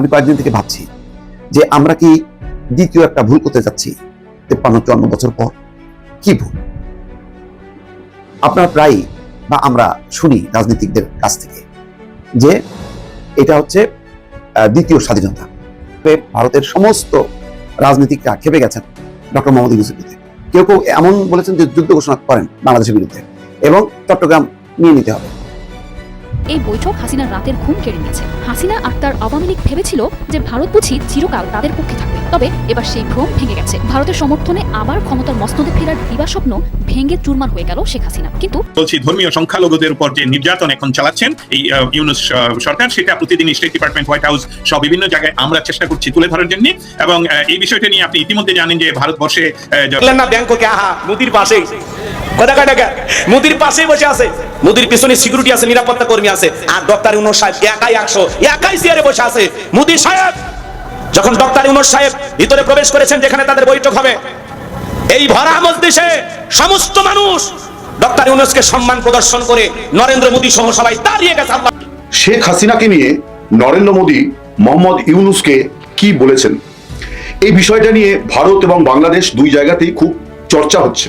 আমি কয়েকদিন থেকে ভাবছি যে আমরা কি দ্বিতীয় একটা ভুল করতে যাচ্ছি তেপ্পান্ন, চুয়ান্ন বছর পর? কি ভুল? আপনারা প্রায় বা আমরা শুনি রাজনীতিকদের কাছ থেকে যে এটা হচ্ছে দ্বিতীয় স্বাধীনতা। ভারতের সমস্ত রাজনীতিকরা খেপে গেছেন ডক্টর মোহাম্মদ ইউনুসের বিরুদ্ধে। কেউ কেউ এমন বলেছেন যে যুদ্ধ ঘোষণা করেন বাংলাদেশের বিরুদ্ধে এবং চট্টগ্রাম নিয়ে নিতে হবে। এই বৈঠক হাসিনার রাতের ঘুম কেড়ে নিয়েছে। হাসিনা আর তার আওয়ামী লীগ ভেবেছিল যে ভারত বুঝি চিরকাল তাদের পক্ষে থাকবে। তবে এবার সেই ভ্রম ভেঙে গেছে। ভারতের সমর্থনে আবার ক্ষমতার মস্তদে ফেরার দিবাস্বপ্ন ভেঙে চুরমার হয়ে গেল শেখ হাসিনা। কিন্তু বলছি ধর্মীয় সংখ্যালঘুদের উপর যে নির্যাতন এখন চালাচ্ছেন এই ইউনুস সরকার সেটা প্রতিদিন স্টেট ডিপার্টমেন্ট হোয়াইট হাউস সব বিভিন্ন জায়গায় আমরা চেষ্টা করছি তুলে ধরার জন্য। এবং এই বিষয়টা নিয়ে আপনি ইতিমধ্যে জানেন যে ভারতবর্ষে না ব্যাংককে আহা মুদির পাশেই। কথা কয় মুদির পাশেই বসে আছে। মুদির পিছনে সিকিউরিটি আছে, নিরাপত্তা কর্মী আছে। আর ডক্টর সাহেব একাই একশো, একাই বসে আছে। মুদির সাহেব, যখন ডক্টর সাহেব ভিতরে প্রবেশ করেছেন, যেখানে তাদের বৈঠক হবে, এই ভরা মজলিসে সমস্ত মানুষ ডক্টর ইউনুসকে সম্মান প্রদর্শন করে নরেন্দ্র মোদী সহ সবাই দাঁড়িয়ে গেছে শেখ হাসিনাকে নিয়ে নরেন্দ্র মোদী, মোহাম্মদ ইউনুসকে কি বলেছেন? এই বিষয়টা নিয়ে ভারত এবং বাংলাদেশ দুই জায়গাতেই খুব চর্চা হচ্ছে।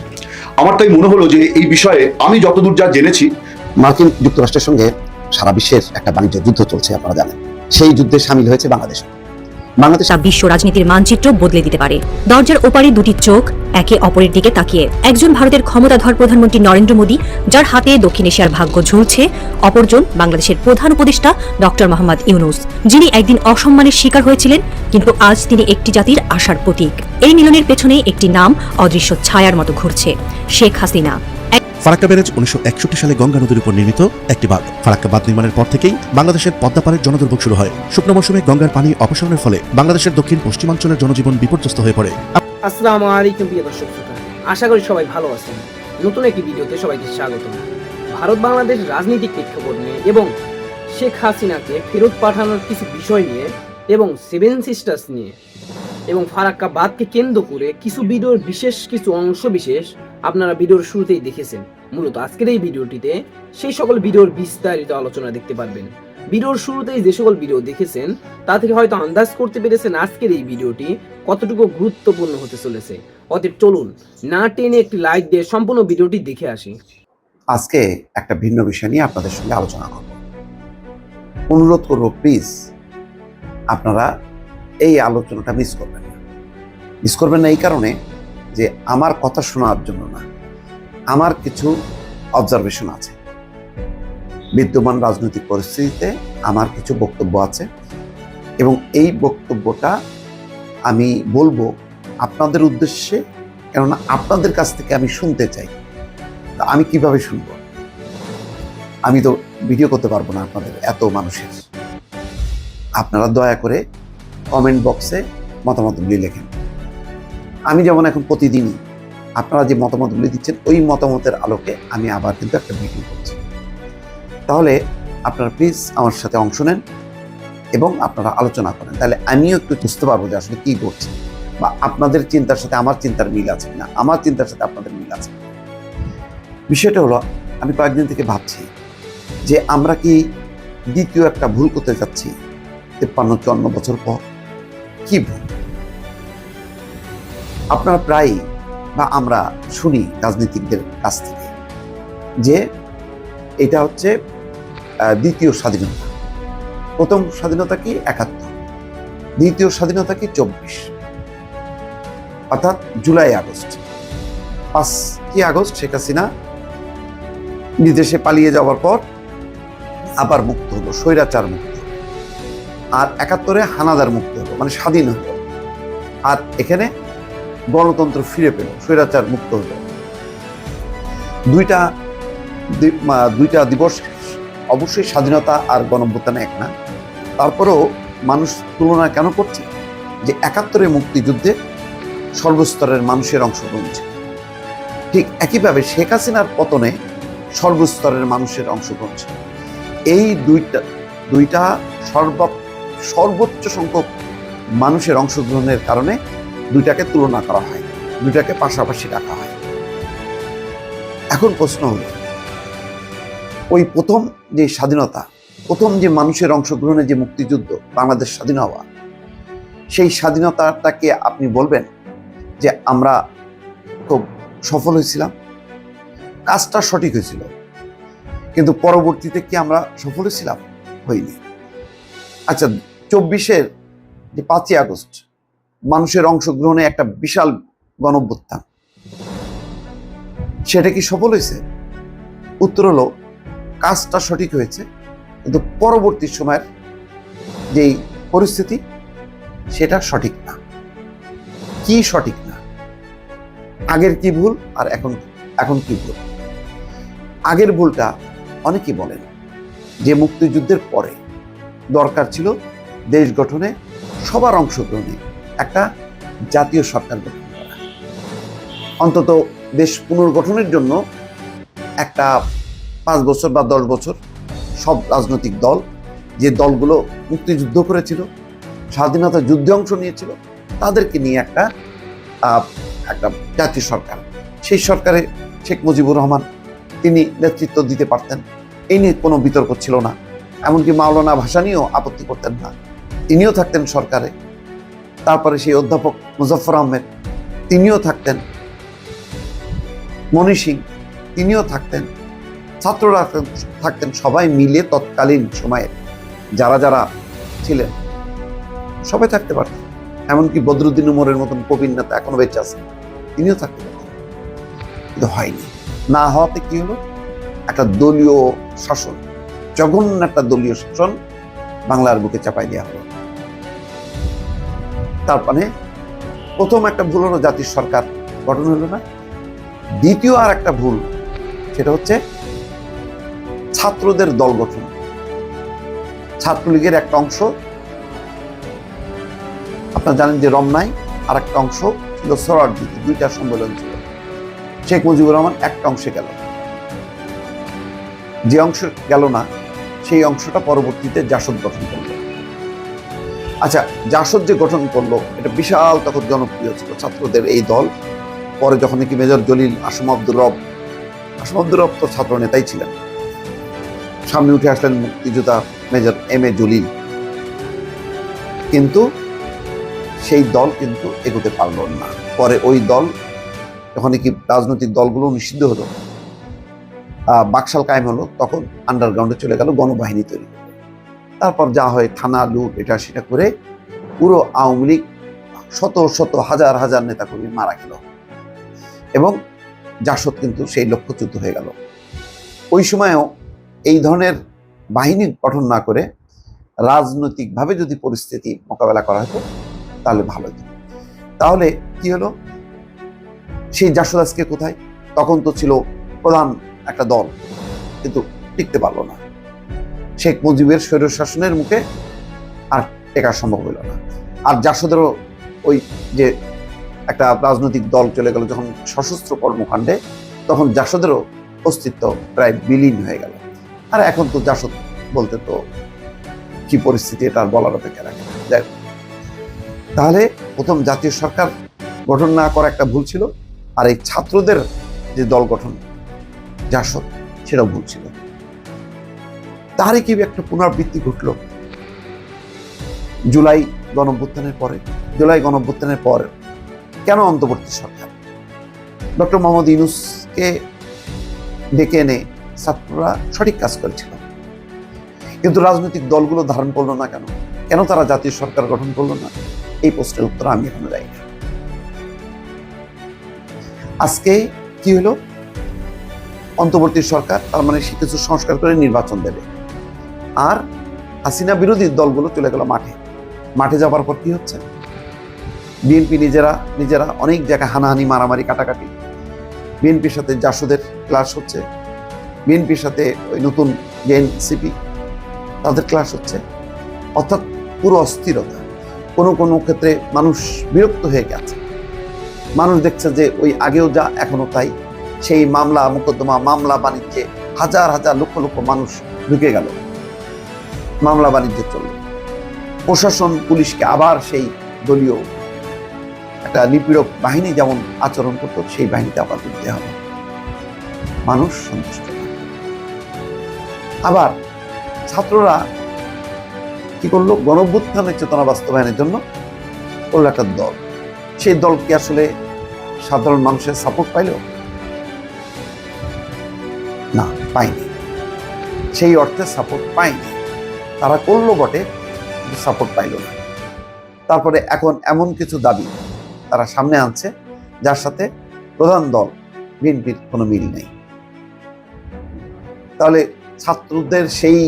আমার তাই মনে হলো যে এই বিষয়ে আমি যতদূর যা জেনেছি, মার্কিন যুক্তরাষ্ট্রের সঙ্গে সারা বিশ্বের একটা বাণিজ্য যুদ্ধ চলছে, আপনারা জানেন। সেই যুদ্ধে সামিল হয়েছে বাংলাদেশ বাংলাদেশ বিশ্ব রাজনীতির মানচিত্র বদলে দিতে পারে। দরজার ওপারে দুটি চোখ একে অপরের দিকে তাকিয়ে। একজন ভারতের ক্ষমতাধর প্রধানমন্ত্রী নরেন্দ্র মোদী, যার হাতে দক্ষিণ এশিয়ার ভাগ্য ঝুলছে, অপরজন বাংলাদেশের প্রধান উপদেষ্টা ডক্টর মোহাম্মদ ইউনুস, যিনি একদিন অসম্মানের শিকার হয়েছিলেন, কিন্তু আজ তিনি একটি জাতির আশার প্রতীক। এই মিলনের পেছনে একটি নাম অদৃশ্য ছায়ার মতো ঘুরছে, শেখ হাসিনা। ফারাক্কা ব্যারেজ উনিশশো একষট্টি সালে গঙ্গা নদীর উপর নির্মিত একটি বাঁধ। ফারাক্কা বাঁধ নির্মাণের পর থেকেই বাংলাদেশের পদ্মাপাড়ের জনদুর্ভোগ শুরু হয়। শুকনো মৌসুমে গঙ্গার পানি অপসারণের ফলে বাংলাদেশের দক্ষিণ পশ্চিমাঞ্চলের জনজীবন বিপর্যস্ত হয়ে পড়ে। আসসালামু আলাইকুম প্রিয় দর্শক আশা করি সবাই ভালো আছেন। নতুন একটি ভিডিওতে সবাইকে স্বাগত। ভারত বাংলাদেশ রাজনৈতিক প্রেক্ষাপট নিয়ে এবং শেখ হাসিনাকে ফেরত পাঠানোর কিছু বিষয় নিয়ে এবং সেভেন সিস্টার্স নিয়ে এবং ফারাক্কা বাদকে কেন্দ্র করে কিছু ভিডিওর বিশেষ কিছু অংশ বিশেষ আপনারা ভিডিওর শুরুতেই দেখেছেন। মূলত আজকের এই ভিডিওটিতে সেই সকল ভিডিওর বিস্তারিত আলোচনা দেখতে পারবেন। ভিডিওর শুরুতেই যে সকল ভিডিও দেখেছেন, তা থেকে হয়তো আন্দাজ করতে পেরেছেন আজকের এই ভিডিওটি কতটুকু গুরুত্বপূর্ণ হতে চলেছে। অতএব চলুন, না টেনে একটি লাইক দিয়ে সম্পূর্ণ ভিডিওটি দেখে আসি। আজকে একটা ভিন্ন বিষয় নিয়ে আপনাদের সঙ্গে আলোচনা করব। অনুরোধ করব প্লিজ আপনারা এই আলোচনাটা মিস করবেন না। মিস করবেন না এই কারণে যে আমার কথা শোনার জন্য না, আমার কিছু অবজারভেশন আছে। বিদ্যমান রাজনৈতিক পরিস্থিতিতে আমার কিছু বক্তব্য আছে এবং এই বক্তব্যটা আমি বলব আপনাদের উদ্দেশ্যে, কেননা আপনাদের কাছ থেকে আমি শুনতে চাই। তা আমি কীভাবে শুনব? আমি তো ভিডিও করতে পারব না আপনাদের, এত মানুষের। আপনারা দয়া করে কমেন্ট বক্সে মতামত মতামতগুলি লেখেন আমি যেমন এখন প্রতিদিনই আপনারা যে মতামতগুলি দিচ্ছেন, ওই মতামতের আলোকে আমি আবার কিন্তু একটা ভিডিও করছি। তাহলে আপনারা প্লিজ আমার সাথে অংশ নেন এবং আপনারা আলোচনা করেন। তাহলে আমিও একটু বুঝতে পারব যে আসলে কী করছে বা আপনাদের চিন্তার সাথে আমার চিন্তার মিল আছে না আমার চিন্তার সাথে আপনাদের মিল আছে বিষয়টা হলো, আমি কয়েকদিন থেকে ভাবছি যে আমরা কি দ্বিতীয় একটা ভুল করতে যাচ্ছি, তেপ্পান্ন চুয়ান্ন বছর পর? কী ভুল? আপনারা প্রায়ই বা আমরা শুনি রাজনীতিকদের কাছ থেকে যে এটা হচ্ছে দ্বিতীয় স্বাধীনতা। প্রথম স্বাধীনতা কি একাত্তর? দ্বিতীয় স্বাধীনতা কি চব্বিশ? অর্থাৎ জুলাই আগস্ট। পাঁচই আগস্ট? শেখ হাসিনা বিদেশে পালিয়ে যাওয়ার পর আবার মুক্ত হলো, স্বৈরাচার মুক্ত। আর একাত্তরে হানাদার মুক্ত হলো মানে স্বাধীন হলো। আর এখানে গণতন্ত্র ফিরে পেল, স্বৈরাচার মুক্ত হলো। দুইটা দুইটা দিবস অবশ্যই স্বাধীনতা আর গণভ্যুত্থানে এক না। তারপরেও মানুষ তুলনা কেন করছে? যে একাত্তরে মুক্তিযুদ্ধে সর্বস্তরের মানুষের অংশগ্রহণ ছিল। ঠিক একইভাবে শেখ হাসিনার পতনে সর্বস্তরের মানুষের অংশগ্রহণ ছিল। এই দুইটা দুইটা সর্ব, সর্বোচ্চ সংখ্যক মানুষের অংশগ্রহণের কারণে দুইটাকে তুলনা করা হয়, দুইটাকে পাশাপাশি রাখা হয়। এখন প্রশ্ন হলো, ওই প্রথম যে স্বাধীনতা, প্রথম যে মানুষের অংশগ্রহণে যে মুক্তিযুদ্ধ, বাংলাদেশ স্বাধীন হওয়া, সেই স্বাধীনতাটাকে আপনি বলবেন যে আমরা খুব সফল হয়েছিলাম? কাজটা সঠিক হয়েছিল, কিন্তু পরবর্তীতে কি আমরা সফল হয়েছিলাম? হইনি আচ্ছা চব্বিশের যে পাঁচই আগস্ট মানুষের অংশগ্রহণে একটা বিশাল গণভ্যুত্থান সেটা কি সফল হয়েছে? উত্তর হলো, কাজটা সঠিক হয়েছে, কিন্তু পরবর্তী সময়ের যেই পরিস্থিতি, সেটা সঠিক না। কি সঠিক না? আগের কি ভুল আর এখন এখন কি ভুল? আগের ভুলটা অনেকেই বলেন, যে মুক্তিযুদ্ধের পরে দরকার ছিল দেশ গঠনে সবার অংশগ্রহণে একটা জাতীয় সরকার গঠন করা। অন্তত দেশ পুনর্গঠনের জন্য একটা পাঁচ বছর বা দশ বছর সব রাজনৈতিক দল যে দলগুলো মুক্তিযুদ্ধ করেছিল, স্বাধীনতা যুদ্ধে অংশ নিয়েছিল, তাদেরকে নিয়ে একটা একটা জাতীয় সরকার। সেই সরকারে শেখ মুজিবুর রহমান, তিনি নেতৃত্ব দিতে পারতেন। এই নিয়ে কোনো বিতর্ক ছিল না। এমনকি মাওলানা ভাসানিও আপত্তি করতেন না। তিনিও থাকতেন সরকারে। তারপরে সেই অধ্যাপক মুজফর আহমেদ, তিনিও থাকতেন। মনি সিং, তিনিও থাকতেন। ছাত্ররা থাকতেন- থাকতেন সবাই মিলে তৎকালীন সময়ে। যারা যারা ছিলেন, সবাই থাকতে পারতেন। এমনকি বদরুদ্দিন উমরের মতন কবির নেতা এখনও বেঁচে আছেন। তিনিও থাকতে পারতেন। কিন্তু হয়নি। না হওয়াতে কি হলো? একটা দলীয় শাসন, জঘন্য একটা দলীয় শাসন বাংলার বুকে চাপাই দেওয়া হলো। তার মানে প্রথম একটা ভুল হলো জাতির সরকার গঠন হলো না। দ্বিতীয় আর একটা ভুল, সেটা হচ্ছে ছাত্রদের দল গঠন। ছাত্রলীগের একটা অংশ, আপনারা জানেন যে রমনায় আর একটা অংশ ছিল সরারদিতে দুইটা সম্মেলন ছিল। শেখ মুজিবুর রহমান একটা অংশে গেল। যে অংশ গেল না, সেই অংশটা পরবর্তীতে জাসদ গঠন করল। আচ্ছা জাসদ যে গঠন করল, এটা বিশাল তখন জনপ্রিয় ছিল ছাত্রদের এই দল। পরে যখন নাকি মেজর জলিল, আসম আব্দুর রব, আসম আব্দুর রব তো ছাত্র নেতাই ছিলেন। সামনে উঠে আসলেন মুক্তিযোদ্ধা মেজর এম এ জলিল। কিন্তু সেই দল কিন্তু এগোতে পারল না। পরে ওই দল, যখন কি রাজনৈতিক দলগুলো নিষিদ্ধ হলো বাকশাল কায়েম হলো, তখন আন্ডারগ্রাউন্ডে চলে গেল গণবাহিনী তৈরি। তারপর যা হয় থানা, লুট, এটা সেটা করে পুরো আওয়ামী লীগ শত শত হাজার হাজার নেতাকর্মী মারা গেল। এবং জাসদ কিন্তু সেই লক্ষ্যচ্যুত হয়ে গেল। ওই সময়ও এই ধরনের বাহিনী গঠন না করে রাজনৈতিকভাবে যদি পরিস্থিতি মোকাবেলা করা হতো, তাহলে ভালো হতো। তাহলে কি হলো? সেই জাসদ কোথায়? তখন তো ছিল প্রধান একটা দল, কিন্তু টিকতে পারল না। শেখ মুজিবের স্বৈর শাসনের মুখে আর টেকা সম্ভব হইল না আর জাসদেরও ওই যে একটা রাজনৈতিক দল চলে গেল যখন সশস্ত্র কর্মকাণ্ডে, তখন জাসদেরও অস্তিত্ব প্রায় বিলীন হয়ে গেল আর এখন তো জাসদ বলতে তো কি পরিস্থিতি এটা আর বলার অপেক্ষা রাখে। যাই। তাহলে প্রথম জাতীয় সরকার গঠন না করা একটা ভুল ছিল, আর এই ছাত্রদের যে দল গঠন, জাসদ, সেটাও ভুল ছিল তারই কি একটা পুনরাবৃত্তি ঘটল? জুলাই গণভ্যুত্থানের পরে, জুলাই গণভ্যুত্থানের পর কেন অন্তর্বর্তী সরকার? ডক্টর মোহাম্মদ ইউনুসকে ডেকে এনে ছাত্ররা সঠিক কাজ করেছিল। কিন্তু রাজনৈতিক দলগুলো ধারণ করল না কেন? কেন তারা জাতীয় সরকার গঠন করল না? এই প্রশ্নের উত্তর আমি এখনও দেয় না। আজকে কি হলো? অন্তর্বর্তী সরকার, তার মানে সে কিছু সংস্কার করে নির্বাচন দেবে। আর হাসিনা বিরোধী দলগুলো চলে গেল মাঠে। মাঠে যাবার পর কি হচ্ছে? বিএনপি নিজেরা নিজেরা অনেক জায়গায় হানাহানি, মারামারি, কাটাকাটি। বিএনপির সাথে জাসদের ক্লাস হচ্ছে। বিএনপির সাথে ওই নতুন যে তাদের ক্লাস হচ্ছে। অর্থাৎ পুরো অস্থিরতা। কোনো কোনো ক্ষেত্রে মানুষ বিরক্ত হয়ে গেছে। মানুষ দেখছে যে ওই আগেও যা, এখনও তাই। সেই মামলা, মোকদ্দমা মামলা বাণিজ্যে হাজার হাজার লক্ষ লক্ষ মানুষ ঢুকে গেল। মামলা বাণিজ্য চলল। প্রশাসন, পুলিশকে আবার সেই দলীয় একটা নিপীড়ক বাহিনী যেমন আচরণ করতো, সেই বাহিনীতে আবার দিতে হবে। মানুষ সন্তুষ্ট আবার ছাত্ররা কি করল? গণভ্যুত্থানের চেতনা বাস্তবায়নের জন্য করল একটা দল। সেই দল কি আসলে সাধারণ মানুষের সাপোর্ট পাইল? না, পায়নি। সেই অর্থে সাপোর্ট পায়নি। তারা করল বটে সাপোর্ট পাইল না। তারপরে এখন এমন কিছু দাবি তারা সামনে আনছে, যার সাথে প্রধান দল, বিএনপির কোনো মিল নেই। তাহলে ছাত্রদের সেই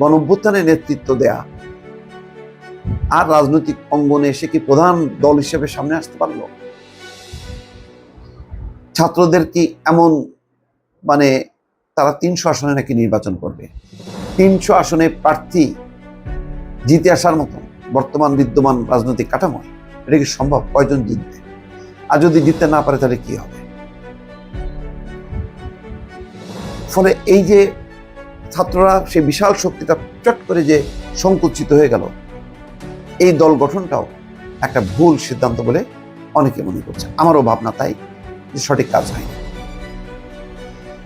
গণভ্যুত্থানে নেতৃত্ব দেয়া আর রাজনৈতিক অঙ্গনে এসে কি প্রধান দল হিসেবে সামনে আসতে পারল? ছাত্রদের কি এমন মানে তারা তিনশো আসনে নাকি নির্বাচন করবে? তিনশো আসনে প্রার্থী জিতে আসার মতো বর্তমান বিদ্যমান রাজনৈতিক কাঠামো, এটা কি সম্ভব? কয়জন জিতবে? আর যদি জিততে না পারে, তাহলে কি হবে? ফলে এই যে ছাত্ররা সেই বিশাল শক্তিটা চট করে যে সংকুচিত হয়ে গেল, এই দল গঠনটাও একটা ভুল সিদ্ধান্ত বলে অনেকে মনে করছে। আমারও ভাবনা তাই যে সঠিক কাজ হয়নি।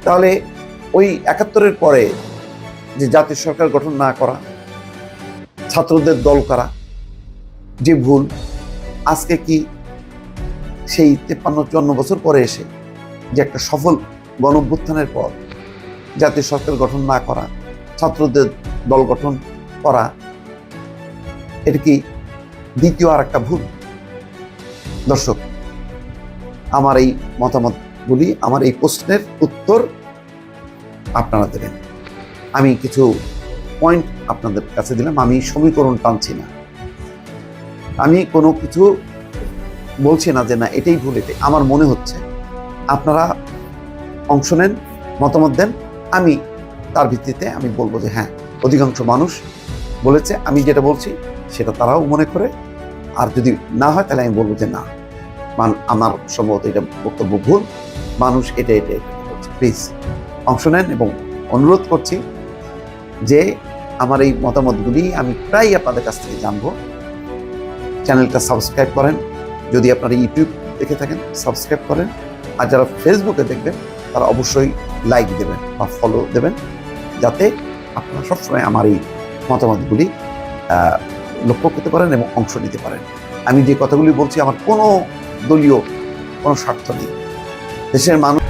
তাহলে ওই একাত্তরের পরে যে জাতীয় সরকার গঠন না করা, ছাত্রদের দল করা, যে ভুল, আজকে কি সেই তেপ্পান্ন, চুয়ান্ন বছর পরে এসে যে একটা সফল গণভ্যুত্থানের পর জাতীয় সরকার গঠন না করা, ছাত্রদের দল গঠন করা, এটা কি দ্বিতীয় আর একটা ভুল? দর্শক, আমার এই মতামতগুলি, আমার এই প্রশ্নের উত্তর আপনারা দেবেন। আমি কিছু পয়েন্ট আপনাদের কাছে দিলাম, আমি সমীকরণ টানছি না। আমি কোনো কিছু বলছি না যে না, এটাই ভুল, এটাই। আমার মনে হচ্ছে আপনারা অংশ নেন, মতামত দেন, আমি তার ভিত্তিতে আমি বলব যে হ্যাঁ অধিকাংশ মানুষ বলেছে, আমি যেটা বলছি সেটা তারাও মনে করে। আর যদি না হয়, তাহলে আমি বলব যে না, মান, আমার সম্ভবত এটা বক্তব্য ভুল। মানুষ এটা এটা প্লিজ অংশ নেন এবং অনুরোধ করছি যে আমার এই মতামতগুলি আমি প্রায় আপনাদের কাছ থেকে জানব। চ্যানেলটা সাবস্ক্রাইব করেন। যদি আপনারা ইউটিউব দেখে থাকেন, সাবস্ক্রাইব করেন। আর যারা ফেসবুকে দেখবেন, তারা অবশ্যই লাইক দেবেন বা ফলো দেবেন, যাতে আপনারা সবসময় আমার এই মতামতগুলি লক্ষ্য করতে পারেন এবং অংশ নিতে পারেন। আমি যে কথাগুলি বলছি, আমার কোনো দলীয় কোনো স্বার্থ নেই। দেশের মানুষ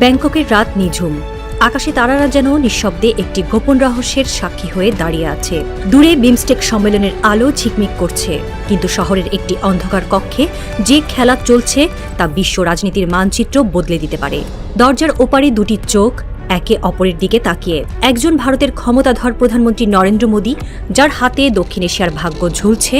ব্যাংককের রাত নিঝুম। আকাশে তারারা যেন নিঃশব্দে একটি গোপন রহস্যের সাক্ষী হয়ে দাঁড়িয়ে আছে। দূরে বিমস্টেক সম্মেলনের আলো ঝিকমিক করছে, কিন্তু শহরের একটি অন্ধকার কক্ষে যে খেলা চলছে তা বিশ্ব রাজনীতির মানচিত্র বদলে দিতে পারে। দরজার ওপারে দুটি চোখ একে অপরের দিকে তাকিয়ে। একজন ভারতের ক্ষমতাধর প্রধানমন্ত্রী নরেন্দ্র মোদী, যার হাতে দক্ষিণ এশিয়ার ভাগ্য ঝুলছে,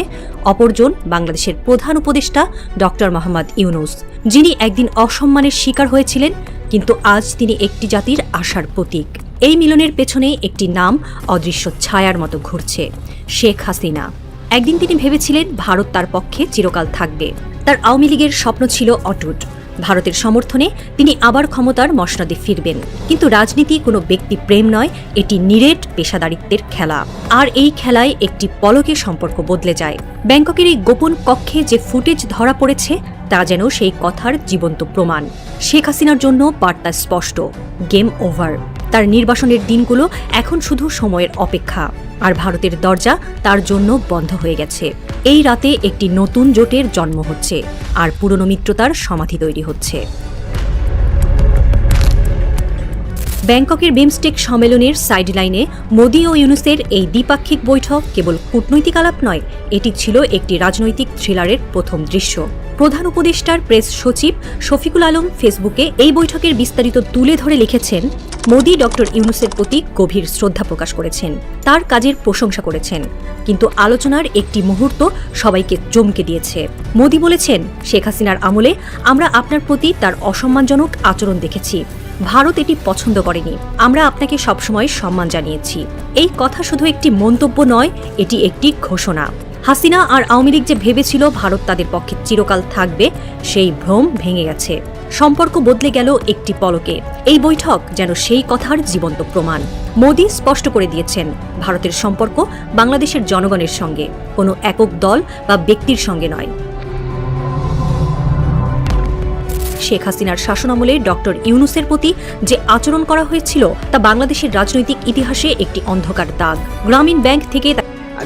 অপরজন বাংলাদেশের প্রধান উপদেষ্টা ডক্টর মোহাম্মদ ইউনুস, যিনি একদিন অসম্মানের শিকার হয়েছিলেন কিন্তু আজ তিনি একটি জাতির আশার প্রতীক। এই মিলনের পেছনে একটি নাম অদৃশ্য ছায়ার মতো ঘুরছে, শেখ হাসিনা। একদিন তিনি ভেবেছিলেন ভারত তার পক্ষে চিরকাল থাকবে। তার আওয়ামী লীগের স্বপ্ন ছিল অটুট। ভারতের সমর্থনে তিনি আবার ক্ষমতার মসনদে ফিরবেন। কিন্তু রাজনীতি কোনো ব্যক্তি প্রেম নয়, এটি নিরেট পেশাদারিত্বের খেলা। আর এই খেলায় একটি পলকে সম্পর্ক বদলে যায়। ব্যাংককের এই গোপন কক্ষে যে ফুটেজ ধরা পড়েছে, তা যেন সেই কথার জীবন্ত প্রমাণ। শেখ হাসিনার জন্য বার্তা স্পষ্ট, গেম ওভার। তার নির্বাসনের দিনগুলো এখন শুধু সময়ের অপেক্ষা। আর ভারতের দরজা তার জন্য বন্ধ হয়ে গেছে। এই রাতে একটি নতুন জোটের জন্ম হচ্ছে আর পুরনো মিত্রতার সমাধি তৈরি হচ্ছে। ব্যাংককের বিমস্টেক সম্মেলনের সাইডলাইনে মোদি ও ইউনুসের এই দ্বিপাক্ষিক বৈঠক কেবল কূটনৈতিক আলাপ নয়, এটি ছিল একটি রাজনৈতিক থ্রিলারের প্রথম দৃশ্য। প্রধান উপদেষ্টার প্রেস সচিব শফিকুল আলম ফেসবুকে এই বৈঠকের বিস্তারিত তুলে ধরে লিখেছেন, মোদি ডক্টর ইউনুসের প্রতি গভীর শ্রদ্ধা প্রকাশ করেছেন, তার কাজের প্রশংসা করেছেন, কিন্তু আলোচনার একটি মুহূর্ত সবাইকে চমকে দিয়েছে। মোদি বলেছেন, শেখ হাসিনার আমলে আমরা আপনার প্রতি তার অসম্মানজনক আচরণ দেখেছি। ভারত এটি পছন্দ করেনি। আমরা আপনাকে সবসময় সম্মান জানিয়েছি। এই কথা শুধু একটি মন্তব্য নয়, এটি একটি ঘোষণা। হাসিনা আর আওয়ামী লীগ যে ভেবেছিল ভারত তাদের পক্ষে চিরকাল থাকবে, সেই ভ্রম ভেঙে গেছে। সম্পর্ক বদলে গেল একটি পলকে। এই বৈঠক যেন সেই কথার জীবন্ত প্রমাণ। মোদি স্পষ্ট করে দিয়েছেন, ভারতের সম্পর্ক বাংলাদেশের জনগণের সঙ্গে, কোনো একক দল বা ব্যক্তির সঙ্গে নয়। শেখ হাসিনার শাসনামলে ডক্টর ইউনুসের প্রতি যে আচরণ করা হয়েছিল, তা বাংলাদেশের রাজনৈতিক ইতিহাসে একটি অন্ধকার দাগ। গ্রামীণ ব্যাংক থেকে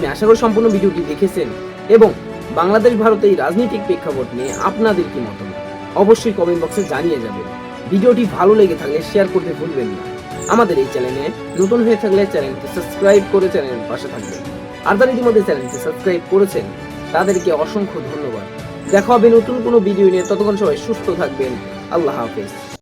আমি আশা করি সম্পূর্ণ ভিডিওটি দেখেছেন এবং বাংলাদেশ ভারতে এই রাজনৈতিক প্রেক্ষাপট নিয়ে আপনাদের কি মতামত? অবশ্যই কমেন্ট বক্সে জানিয়ে যাবেন। ভিডিওটি ভালো লেগে থাকলে শেয়ার করতে ভুলবেন না। আমাদের এই চ্যানেলে নতুন হয়ে থাকলে চ্যানেলটি সাবস্ক্রাইব করে চ্যানেলের পাশে থাকবেন। আর যারা ইতিমধ্যে চ্যানেলটি সাবস্ক্রাইব করেছেন, তাদেরকে অসংখ্য ধন্যবাদ। দেখা হবে নতুন কোনো ভিডিও নিয়ে। ততক্ষণ সবাই সুস্থ থাকবেন। আল্লাহ হাফেজ।